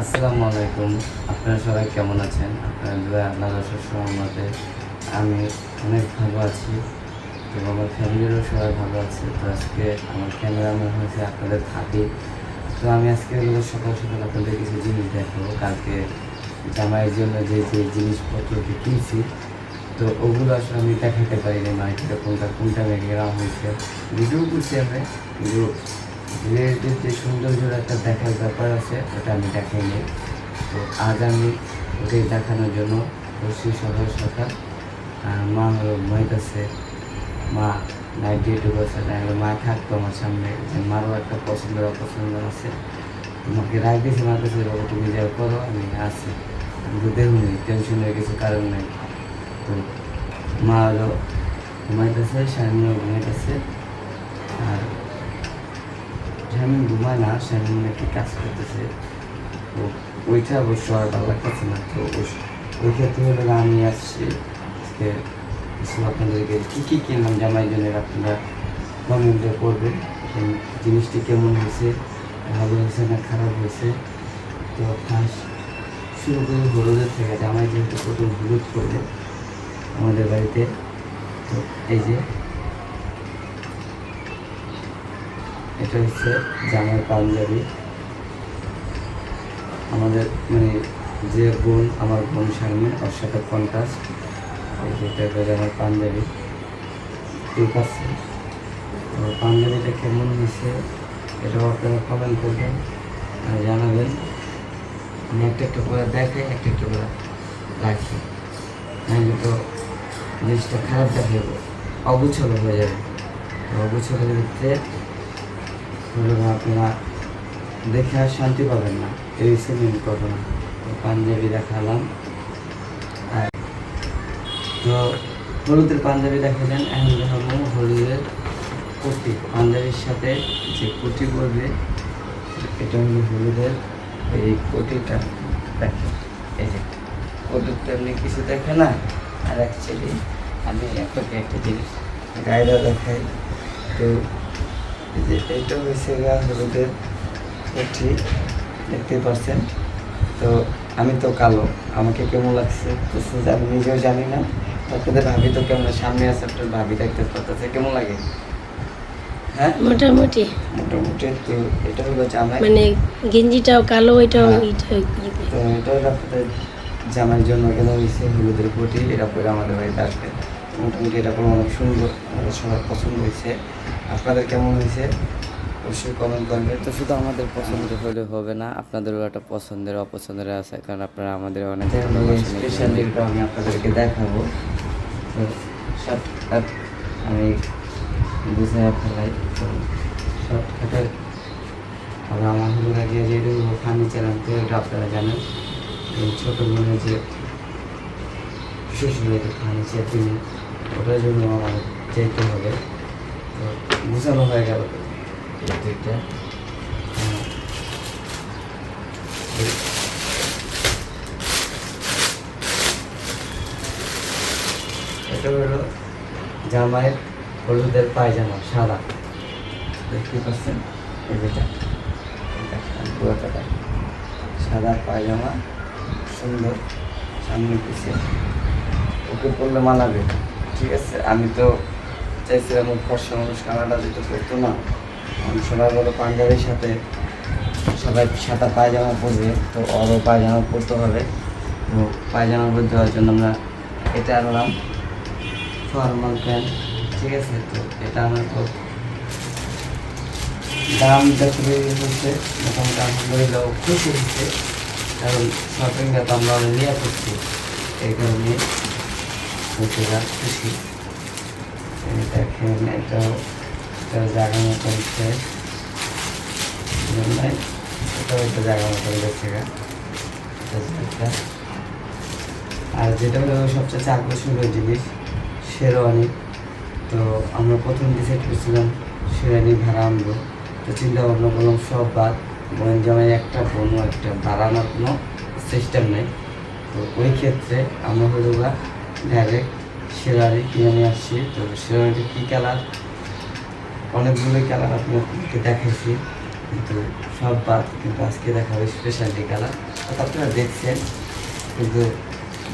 আসসালামু আলাইকুম। আপনারা সবাই কেমন আছেন? আপনারা দোয়া আল্লাহ সহমতে আমি অনেক ভালো আছি তো আমার ফ্যামিলিরও সবাই ভালো আছে। তো আজকে আমার ক্যামেরাম্যান হয়েছে আপনাদের থাকি তো আমি আজকে সকাল সকাল আপনাদের কিছু জিনিস দেখাবো। কালকে জামাইয়ের জন্য যে যে জিনিসপত্র কিনছি, তো ওগুলো আসলে আমি দেখাতে পারিনি। মার্কেটে কোনটা কোনটা মেঘেরা হয়েছে। ভিডিও করছি আমি, কিন্তু রিলেটিভ যে সৌন্দর্যের একটা দেখার ব্যাপার আছে, ওটা আমি দেখাই দেখাইনি। তো আজ আমি ওকে দেখানোর জন্য বসছি সকাল সকাল মা হলো ঘুমাইতেছে মা নাইট ডিউটি করছে না হলে মা থাকতো আমার সামনে। যে মারও একটা পছন্দ, অপছন্দ আছে। আমাকে রাখ দিয়েছে মার কাছে বাবা তুমি যা করো, আমি আসি আমি তো দেখুনি টেনশনের কিছু কারণ নেই। তো মা হলো ঘুমাইতেছে স্বামীও ঘুমাইতেছে আর স্বামী ঘুমায় না স্বামী নাকি কাজ করতেছে। তো ওইটা অবশ্য আর ভালো লাগতেছে না, তো ওই- ক্ষেত্রে আমি আসছি। আজকে আপনাদেরকে কী কী কিনলাম, জামাই জন্য আপনারা কমেন্টে করবেন জিনিসটি কেমন হয়েছে, ভালো হয়েছে না খারাপ হয়েছে। তো ফার্স্ট শুরু করি হলুদের থেকে, জামাই যেহেতু প্রথম হলুদ করবে আমাদের বাড়িতে, তো এই যে এটা হচ্ছে জামাই পাঞ্জাবি। আমাদের মানে যে বোন, আমার বোন সামনে ওর সাথে কন্ট্রাস্ট এটা আমার পাঞ্জাবি। ঠিক আছে তো পাঞ্জাবিটা কেমন হয়েছে, এটাও আপনারা কমেন্ট করবেন আর জানাবেন। আমি একটা একটা করে দেখাই, একটা একটা করে রাখি। নাহলে তো জিনিসটা খারাপ দেখাবো অগুছলো হয়ে যাবে। তো অগুছলো দিতে হলো আপনারা দেখে আর শান্তি পাবেন না। এই মেন ঘটনা পাঞ্জাবি দেখালাম। আর তো হলুদের পাঞ্জাবি দেখালেন, এখন দেখাবো হলুদের কুর্তি। পাঞ্জাবির সাথে যে কুর্তি করবে এটা হলো হলুদের এই কুর্তিটা। দেখে এই যে কুর্তির তো এমনি কিছু দেখে না। আর অ্যাকচুয়ালি আমি আপনাকে একটা জিনিস গায়েরা দেখাই। তো যে এইটা হয়েছে গা হলুদের কুর্তি দেখতে পাচ্ছেন তো আমি তো কালো আমাকে কেমন লাগছে? আমি নিজেও জানি না আপনাদের ভাবি তো কেমন সামনে আছে আপনার ভাবি দেখতে পাচ্ছে কেমন লাগে? হ্যাঁ? মোটামুটি। মোটামুটি তো এটা হলো জামাই। মানে গেঞ্জিটাও কালো হ্যাঁ। তো এটা হলো আপনাদের জামাইয়ের জন্য কেন হয়েছে হলুদের এটা পরে আমাদের বাড়িতে আসবে। মোটামুটি এটা কোনো অনেক সুন্দর সবার পছন্দ হয়েছে আপনাদের কেমন হয়েছে? অবশ্যই কমেন্ট করবেন। তো শুধু আমাদের পছন্দ হলে হবে না আপনাদেরও একটা পছন্দের অপছন্দের আছে কারণ আপনারা আমাদের অনেক স্পেশাল। আমি আপনাদেরকে দেখাবো। শর্টকাট আমি বুঝে ফেলাই তো শর্টকাটে আবার আমার হলো আগে যেহেতু ফার্নিচার আনতে ওটা আপনারা জানেন। ছোটো বোনের যে শ্বশুরের ফার্নিচার কিনে ওটার জন্য আমার যেতে হবে। বুঝানো হয়ে গেল। এটা। হলো জামাইয়ের হলুদের পায়জামা সাদা। দেখতে পাচ্ছেন? এটা, পুরোটা সাদা পায়জামা সুন্দর। সামনে পিছিয়ে ওকে পরলে মানাবে ঠিক আছে? আমি তো চাইছিলাম ফর্সা মানুষ কানাডা যেতে করতো না। সবাই বলো পাঞ্জাবির সাথে সবাই সাদা পায়জামা পরবে, তো ওরও পায়জামা পরতে হবে। তো পায়জামা পরতে দেওয়ার জন্য আমরা এটা আনলাম ফর্মাল প্যান্ট ঠিক আছে তো, এটা আমার তো দাম যত হচ্ছে, মোটামুটি আলহামদুলিল্লাহ খুশি হচ্ছে। কারণ শপিংটা তো আমরা নিয়ে করছি এই কারণে খুশি। দেখেন এটাও এটা জায়গা মতো হচ্ছে এটাও একটা জায়গা মতো একটা। আর যেটা হলো সবচেয়ে আকর্ষণীয় জিনিস শেরওয়ানি তো আমরা প্রথম ডিসাইড করছিলাম শেরওয়ানি ভাড়া আনব তো চিন্তা ভাবনা করলাম সব বাদ বোন জামাই একটা বোনও একটা ভাড়া আনার কোনো সিস্টেম নেই তো ওই ক্ষেত্রে আমরা হলো বা ডাইরেক্ট শেরওয়ানি কিনে নিয়ে আসছি। তো শেরওয়ানিটা কী কালার? অনেকগুলো কালার আপনাদেরকে দেখাইছি, কিন্তু সব বাদ, কিন্তু আজকে দেখাবো স্পেশালিটি কালার। আপনারা দেখছেন, কিন্তু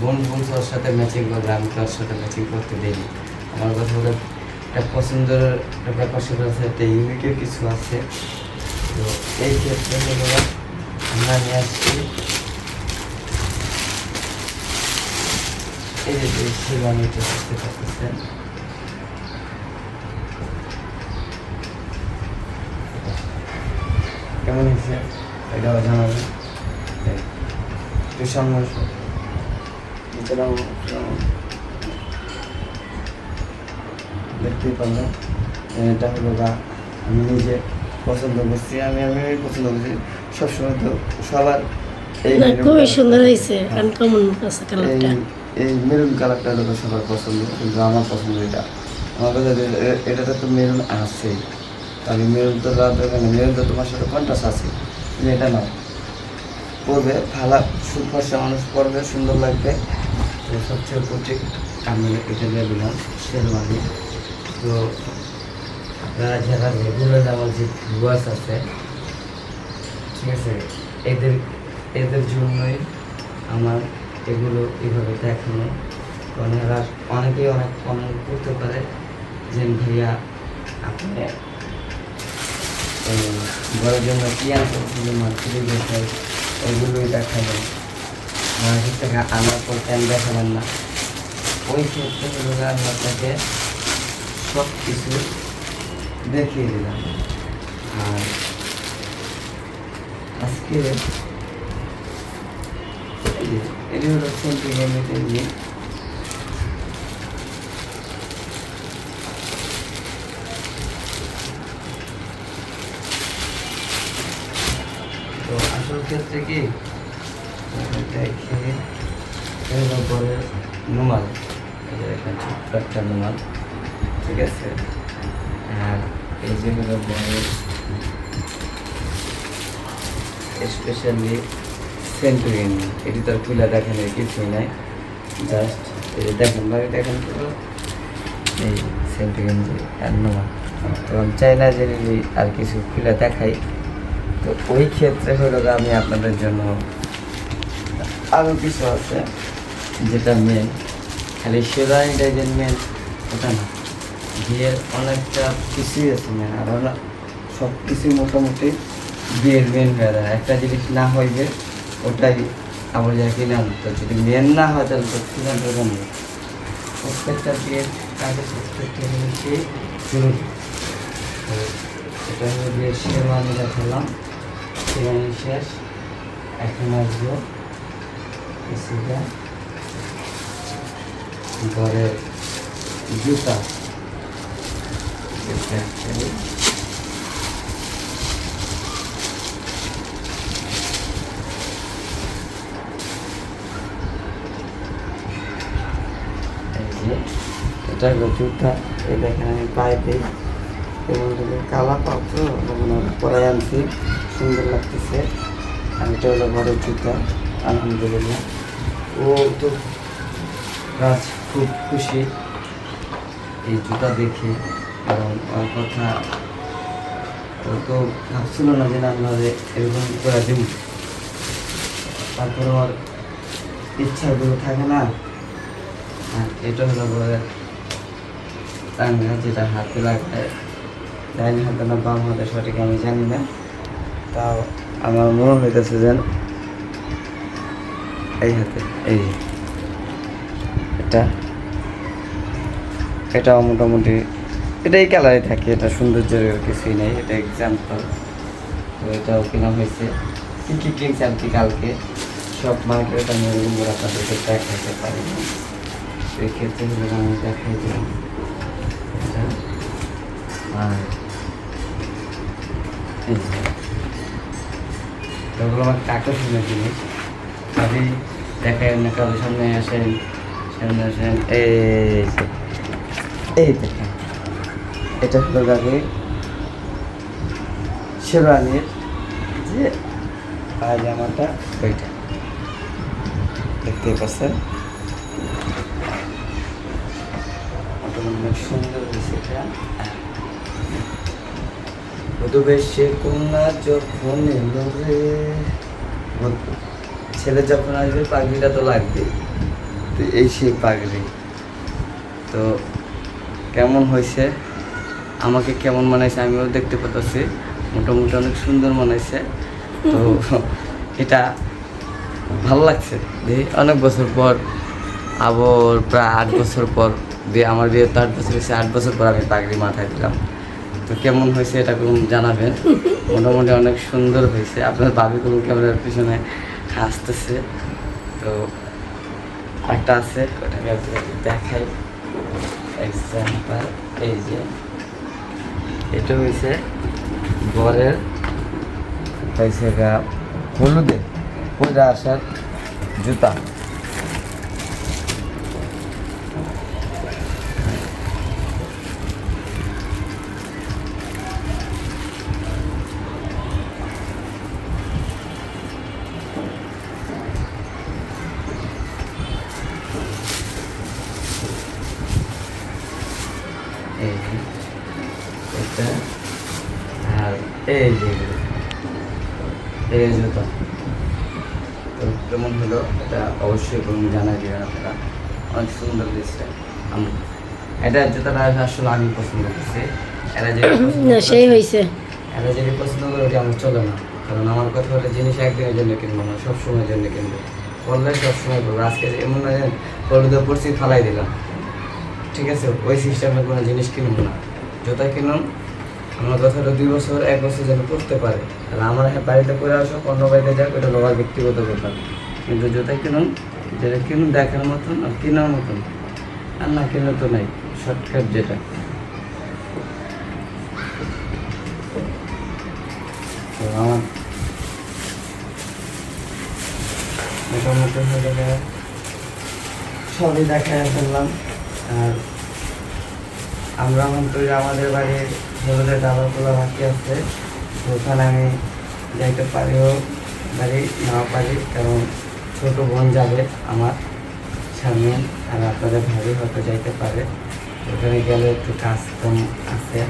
বোন বোন তোর সাথে ম্যাচিং করবে, আমি তোর সাথে ম্যাচিং করতে দেইনি। আমার কথা হলো, একটা পছন্দের একটা ব্যাপার আছে একটা ইউনিকের কিছু আছে। তো এই ক্ষেত্রে আমরা নিয়ে আসছি। এই কেমন হয়েছে এটাও জানাবেন। দেখতেই পারলাম এটা হলো গা আমি নিজে পছন্দ করছি আমি আমি পছন্দ করছি সবসময় তো সবার খুবই সুন্দর হয়েছে আনকমন আছে কালারটা এই মেরুন কালারটা হলো সবার পছন্দ, কিন্তু আমার পছন্দ এটা। আমার কাছে এটাতে তো মেরুন আছে। তাহলে মেরুন তো রাত মেরুন তো তোমার সাথে কন্ট্রাস্ট আছে, কিন্তু এটা না পরবে, ভালো সুফর্সা মানুষ পরবে, সুন্দর লাগবে। তো সবচেয়ে উপরে আমি এটা দিয়ে দিলাম শেরওয়ানি তো আপনারা যারা রেগুলার আমার যে ভিউয়ার্স আছে, ঠিক আছে, এদের এদের জন্যই আমার এগুলো এইভাবে দেখানো ওনারা অনেকেই অনেক কমেন্ট করতে পারে যে, ভাইয়া, আপনি বড়ের জন্য কি আনতে মার্কেটে দেখাই ওইগুলোই দেখাবেন। মার্কেট থেকে আনার পর কেন দেখাবেন না? ওই ক্ষেত্রে আপনাকে সব কিছু দেখিয়ে দিলাম। আর আজকে যে, এটি তো আসল ক্ষেত্রে কি দেখে নুমাল যে ছোট্ট একটা নুমাল ঠিক আছে আর এই যে হলো স্পেশালি সেন্টুরিন, এটি তো খুলে দেখেন কিছুই নাই। জাস্ট এই দেখেন, ভাই, দেখেন এই সেন্টুরিন যে আর নুমাল তো আমি চাই না যে আর কিছু খুলে দেখাই। তো ওই ক্ষেত্রে হলো আমি আপনাদের জন্য আরও কিছু আছে, যেটা মেন খালি সেরাইটাই যে মেন ওটা না। বিয়ের অনেকটা কিছুই আছে মেন আর সব কিছুই মোটামুটি বিয়ের মেন একটা জিনিস না হইবে ওটাই আবার যা কিনে আনতো যদি মেন না হয় তাহলে তো কিনে আনতে হবে না প্রত্যেকটা বিয়ের কাজে প্রত্যেকটা জিনিসই জরুরি তো এটা হলো বিয়ের শেরওয়ানি দেখালাম। শেরওয়ানি শেষ। এখন আসব সেটা ঘরের জুতা জুতা actually এই যে এটা হলো জুতা এই দেখেন আমি পায়ে দিই এবং কালা তখন আমি আনছি, সুন্দর লাগতেছে। আর এটা হলো ঘরের জুতা, আলহামদুলিল্লাহ। ও তো গাছ খুব খুশি এই জুতা দেখে। এবং ওর কথা ও তো ভাবছিল না যে না আপনাদের এরকম করে দিব। তারপরে ওর ইচ্ছাগুলো থাকে না। আর এটা হলো বলে টাঙ্গা যেটা হাতে লাগায় ডাইনি হাতে না বাম হাতে সঠিক আমি জানি না। তাও আমার মনে হইতেছে যেন এই হাতে, এই এটা, এটাও মোটামুটি এটা এই কালারে থাকে, এটা সৌন্দর্যের কিছুই নেই, এটা এক্সাম্পল তো এটাও কেনা হয়েছে। কী কী কিনছে আর কি কালকে? সব মার্কেট আমি আপনাদেরকে দেখাইতে পারি। না এই ক্ষেত্রে হলে আমি দেখাই দিলাম। আর এই যে আমার আকর্ষণীয় জিনিস আমি দেখাই না সামনে আসেন সামনে আসেন, এই দেখেন। এটা হলো গাড়ির শেরওয়ানির যে পায়জামাটা, ওইটা। দেখতেই পাচ্ছেন? অনেক সুন্দর হয়েছে এটা। বধুবেশে কন্যা যখন এলো রে ছেলে যখন আসবে পাগড়িটা তো লাগবে তো এই সেই পাগড়ি তো কেমন হয়েছে? আমাকে কেমন মানাইছে আমিও দেখতে পাচ্ছি মোটামুটি অনেক সুন্দর মানাইছে। তো এটা ভালো লাগছে। দেখি অনেক বছর পর, আবার প্রায় আট বছর পর বিয়ে আমার বিয়ে তো আট বছর হয়েছে, আট বছর পর আমি পাগড়ি মাথায় দিলাম। তো কেমন হয়েছে এটা কোনো জানাবেন। মোটামুটি অনেক সুন্দর হয়েছে। আপনার ভাবি কোনো ক্যামেরার পিছনে হাসতেছে। তো একটা আছে, ওটাকে আপনাকে দেখাই। এক্সাম্পল এই যে। এটা হয়েছে বরের, হয়েছে হলুদে। পয়লা আসার জুতা। কেমন হলো এটা অবশ্যই কোনো জানাই দেবেন আপনারা। অনেক সুন্দর আম- এটা জুতোটা আসলে আমি পছন্দ করছি। এরা যে সেই হয়েছে এরা যদি পছন্দ করে ওটা আমার চলে না। কারণ আমার কথা হলো জিনিস একদিনের জন্য কিনবো না সব সময়ের জন্য কিনবো। বললে সব সময় করব আজকে এমন না যে হলুদে পড়ছি ফালাই দিলাম। ঠিক আছে? ওই সিস্টেমে কোনো জিনিস কিনবো না। জুতা কিনুন আমার কথা হলো দুই বছর, এক বছর যেন করতে পারে। আর আমার বাড়িতে করে আসো, অন্য বাড়িতে যাক ওটা বাবার ব্যক্তিগত ব্যাপার। কিন্তু জুতা কিনুন যেটা কিনুন, দেখার মতন আর কেনার মতন। আর না কিনে তো নাই শর্টকাট যেটা। আমার মোটামুটি হয়ে গেলে সবই দেখায় ফেললাম। আর আমরা কিন্তু ওই আমাদের বাড়ির হলুদের ডালাগুলো বাকি আছে। ওখানে আমি যাইতে পারিও বাড়ি না পারি কারণ ছোট বোন যাবে আমার সামনে আর আপনাদের ভাবি হয়তো যাইতে পারে। ওখানে গেলে একটু কাজ কম আছে।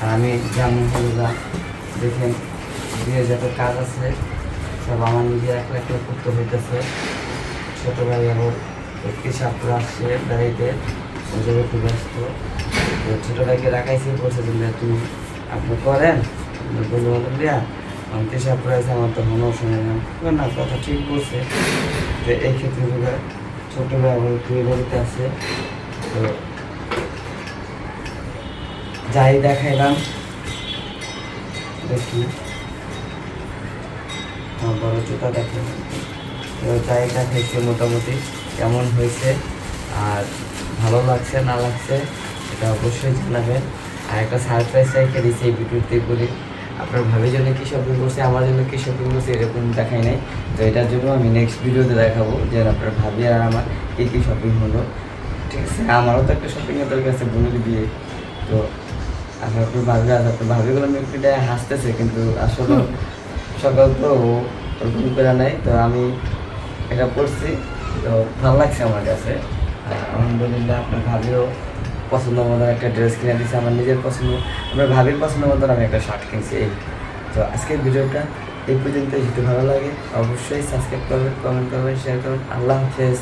আর আমি যেমন হলুদা দেখেন বিয়ে যত কাজ আছে, সব আমার নিজে একলা একলা করতে হইতেছে। ছোট ভাই আবার একটি ছাত্র আসছে ওই জন্য একটু ব্যস্ত। তো ছোট ভাইকে রাখাইছি বলছে যে "না, তুমি আপনি করেন। বন্ধু বান্ধব দিয়া আমার তো আমার মনে শুনে না না কথা ঠিক বলছে। তো এই ক্ষেত্রে ছোট ভাই একটু এ আছে। তো যাই দেখাইলাম দেখি। আমার বড় জুতা দেখে তো যাই দেখাইছে মোটামুটি কেমন হয়েছে আর ভালো লাগছে না লাগছে। এটা অবশ্যই জানাবেন। আর একটা সারপ্রাইজ রেখে দিয়েছি এই ভিডিওতে বলি। আপনার ভাবির জন্য কী শপিং করছে, আমার জন্য কী শপিং করছে, এরকম দেখাই নাই। তো এটার জন্য আমি নেক্সট ভিডিওতে দেখাবো যে আপনার ভাবি আর আমার কী কী শপিং হলো। ঠিক আছে? আমারও তো একটা শপিংয়ের দরকার আছে বোনের বিয়ে। তো আপনার আপনার ভাবি আছে। আপনার ভাবিগুলো মিলপিটা হাসতেছে, কিন্তু আসলে সকাল তো ওরকম করে নাই। তো আমি এটা পড়ছি তো ভালো লাগছে আমার কাছে। আর আলহামদুলিল্লাহ, আপনার ভাবিও পছন্দ মতন একটা ড্রেস কিনে দিয়েছে আমার নিজের পছন্দ, আমার ভাবির পছন্দ মতন আমি একটা শার্ট কিনছি এই। তো আজকের ভিডিওটা এই পর্যন্ত যদি ভালো লাগে, অবশ্যই সাবস্ক্রাইব করবেন কমেন্ট করবেন শেয়ার করবেন। আল্লাহ হাফেজ।